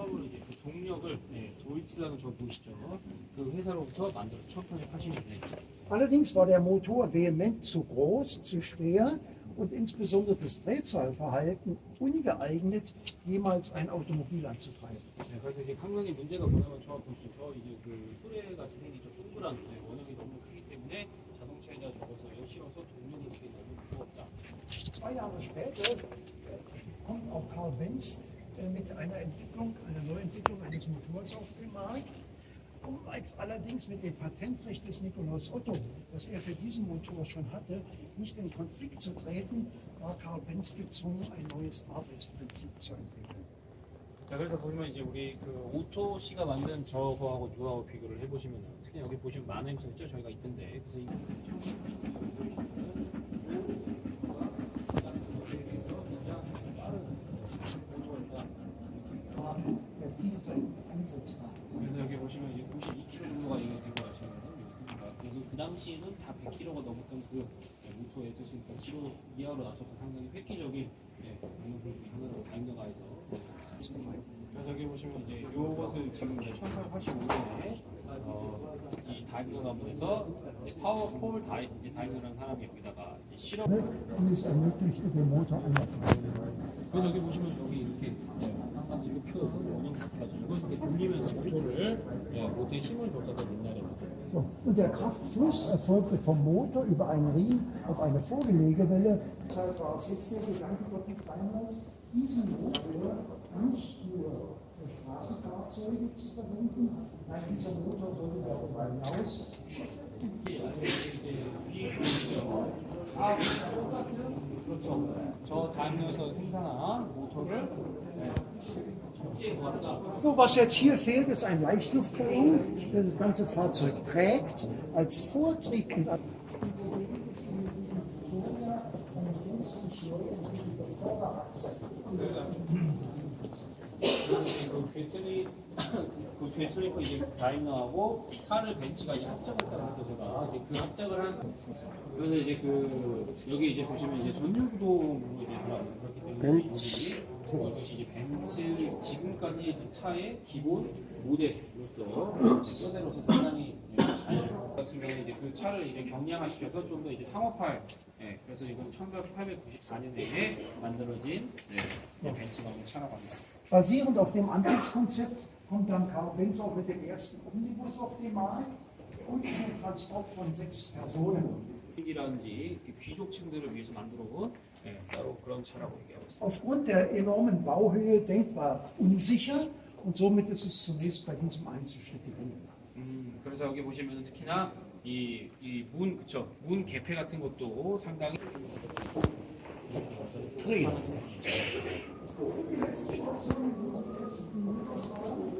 처음으로 이제 그 동력을 네, 도이츠라는 저 보이시죠? 그 회사로부터 만들어 첫 번째 파신 건데 Allerdings war der Motor vehement zu groß, zu schwer und insbesondere das Drehzahlverhalten ungeeignet, jemals ein Automobil anzutreiben. 네, 그래서 이제 상당히 문제가 뭐냐면 저 보시죠. 이제 그 수레같이 생긴 저 동그란 네, 원형이 너무 크기 때문에 자동차에다 적어서 실어서 동력이 이렇게 너무 무겁다. Zwei Jahre später äh, kommt auch Karl Benz äh, mit einer Entwicklung, einer Neuentwicklung eines Motors auf den Markt. Um als allerdings mit dem Patentrecht des Nikolaus Otto, das er für diesen Motor schon hatte, nicht in Konflikt zu treten, war Karl Benz gezwungen, ein neues Arbeitsprinzip zu entwickeln. 자 그래서 보시면 이제 우리 그 오토 씨가 만든 저거하고 누하고 비교를 해보시면 특히 여기 보시면 만행성 있죠 저희가 있던데 그래서 이 그래서 여기 보시면 이제 92kg 정도가 이게 되고 하시는 거예요. 그래서 그 당시에는 다 100kg가 넘었던 그 모토에서 지금 100kg 이하로 나서서 상당히 획기적인 예, 운동 하나로 다이너가에서 그래서 여기 보시면 이제 요것을 지금 이제 1885년에 어, 이 다이너 가문에서 파워 폴 다이 이제 다이너라는 사람이 여기다가 이제 실험 sein. 그래서 여기 보시면 여기 이렇게 예, 항상 이렇게 원형 가지고 이렇게 돌리면서 모토를 예, 모토에 힘을 줬었던 옛날에는 So, und der Kraftfluss erfolgte vom Motor über einen Riemen auf eine Vorgelegewelle. Deshalb war es jetzt der Gedanke Gottlieb Daimlers, diesen Motor nicht nur für Straßenfahrzeuge zu verwenden, nein, dieser Motor sollte darüber hinaus Schiffe 그렇죠. 저 다이너에서 생산한 모터를 네, 실제 모았다. So, was jetzt hier fehlt, ist ein Leichtluftballon, der das ganze Fahrzeug trägt, als Vortrieb und 그그 배터리고 이제 다이너하고 카를 벤츠가 이제 합작했다고 해서 제가 이제 그 합작을 한 그래서 이제 그 여기 이제 보시면 이제 전류구동으로 이제 그렇기 때문에 이것이 이것이 이제 벤츠 지금까지 그 차의 기본 모델로서 소대로서 상당히 잘 같은 경우는 이제 그 차를 이제 경량화시켜서 좀 더 이제 상업화 예, 그래서 이건 1894년에 만들어진 네, 벤츠가 차라고 합니다. basierend auf dem Antriebskonzept kommt dann Karl Benz auch mit dem ersten Omnibus auf den Markt und den Transport von sechs Personen. 이라든지 귀족층들을 위해서 만들어 온 예, 따로 그런 차라고 얘기하고 있습니다. Aufgrund der enormen Bauhöhe denkbar unsicher und somit ist es zunächst bei diesem Einzelstück geblieben. 음, 그래서 여기 보시면 특히나 이, 이 문, 그쵸. 문 개폐 같은 것도 상당히 Und das war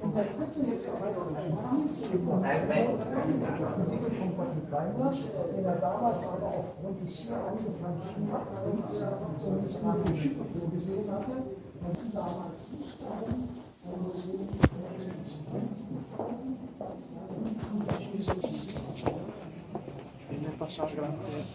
Boxer von Daimler, den er damals aber aufgrund des hier angefangenen zunächst mal für Schiffe vorgesehen hatte und damals nicht darum, Dieses Fenster ist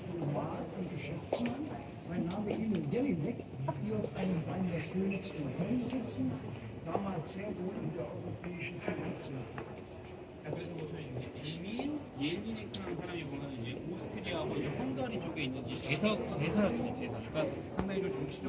und Geschäftsmann, sein Name Emil Jelinek, hier auf einem Bein der Phoenix in Köln sitzen, damals sehr wohl in der europäischen Finanzwelt. 자, 그래서 보시면 이제 에민 옐리네크라는 사람이 보면 이제 오스트리아하고 이제 헝가리 쪽에 있는 이 대사 대사였습니다. 대사. 그러니까 상당히 좀 정치적